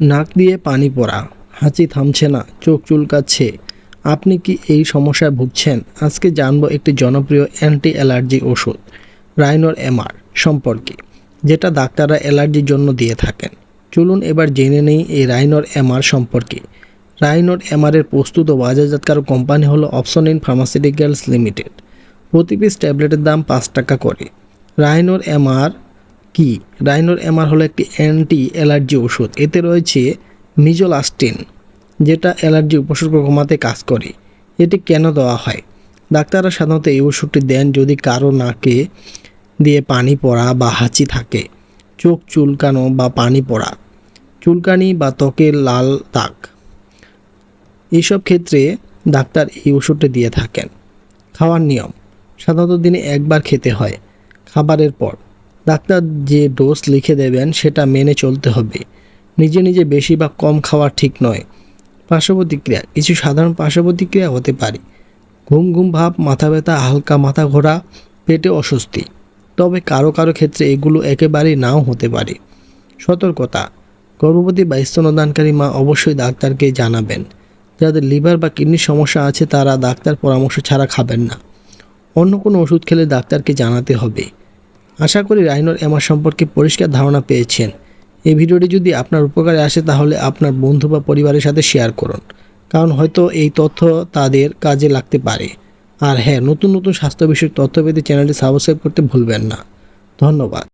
নাক দিয়ে পানি পড়া, হাঁচি থামছে না, চোখ চুলকাচ্ছে। আপনি কি এই সমস্যায় ভুগছেন? আজকে জানব একটি জনপ্রিয় অ্যান্টি অ্যালার্জি ওষুধ, রাইনোর এমআর সম্পর্কে, যেটা ডাক্তাররা অ্যালার্জির জন্য দিয়ে থাকেন। চলুন এবার জেনে নেই এই রাইনোর এমআর সম্পর্কে। রাইনোর এমআরের প্রস্তুত ও বাজারজাতকারক কোম্পানি হলো অপশন ইন ফার্মাসিউটিক্যালস লিমিটেড। প্রতি পিস ট্যাবলেটের দাম পাঁচ টাকা করে। রাইনোর এমআর কি? রাইনোর এমআর হলো একটি অ্যান্টি অ্যালার্জি ওষুধ। এতে রয়েছে মিজোলাস্টিন, যেটা অ্যালার্জি উপসর্গ কমাতে কাজ করে। এটি কেন দেওয়া হয়? ডাক্তাররা সাধারণত এই ওষুধটি দেন যদি কারও নাকে দিয়ে পানি পড়া বা হাঁচি থাকে, চোখ চুলকানো বা পানি পড়া, চুলকানি বা ত্বকের লাল দাগ। এইসব ক্ষেত্রে ডাক্তার এই ওষুধটি দিয়ে থাকেন। খাওয়ার নিয়ম, সাধারণত দিনে একবার খেতে হয়, খাবারের পর। ডাক্তার যে ডোজ লিখে দেবেন, সেটা মেনে চলতে হবে। নিজে নিজে বেশি বা কম খাওয়া ঠিক নয়। পার্শ্ব প্রতিক্রিয়া কিছু সাধারণ পার্শ্ব প্রতিক্রিয়া হতে পারে। ঘুম ঘুম ভাব, মাথা ব্যথা, হালকা মাথা ঘোরা, পেটে অস্বস্তি। তবে কারও কারও ক্ষেত্রে এগুলো একেবারেই নাও হতে পারে। সতর্কতা, গর্ভবতী বা স্তনদানকারী মা অবশ্যই ডাক্তারকে জানাবেন। যাদের লিভার বা কিডনির সমস্যা আছে, তারা ডাক্তার পরামর্শ ছাড়া খাবেন না। অন্য কোনো ওষুধ খেলে ডাক্তারকে জানাতে হবে। আশা করি রাইনোর এমা সম্পর্কে পরিষ্কার ধারণা পেয়েছেন। এই ভিডিওটি যদি আপনার উপকারে আসে তাহলে আপনার বন্ধু বা পরিবারের সাথে শেয়ার করুন, কারণ হয়তো এই তথ্য তাদের কাজে লাগতে পারে। আর হ্যাঁ নতুন নতুন স্বাস্থ্য বিষয়ক তথ্য পেতে চ্যানেলটি সাবস্ক্রাইব করতে ভুলবেন না। ধন্যবাদ।